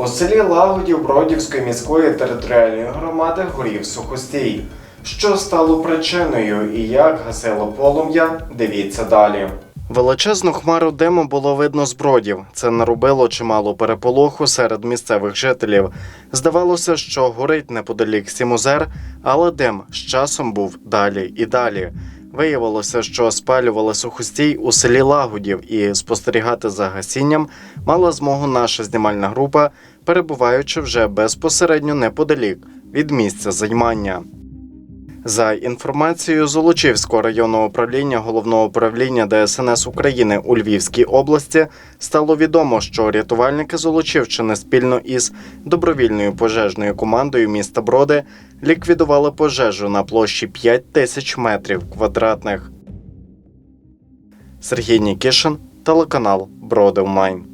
У селі Лагодів Бродівської міської територіальної громади горів сухостій. Що стало причиною і як гасило полум'я, дивіться далі. Величезну хмару диму було видно з бродів. Це наробило чимало переполоху серед місцевих жителів. Здавалося, що горить неподалік Сімозер, але дим з часом був далі і далі. Виявилося, що спалювали сухостій у селі Лагодів, і спостерігати за гасінням мала змогу наша знімальна група, перебуваючи вже безпосередньо неподалік від місця займання. За інформацією Золочівського районного управління головного управління ДСНС України у Львівській області стало відомо, що рятувальники Золочівщини спільно із добровільною пожежною командою міста Броди ліквідували пожежу на площі 5 тисяч метрів квадратних. Сергій Нікішин, телеканал Броди Онлайн.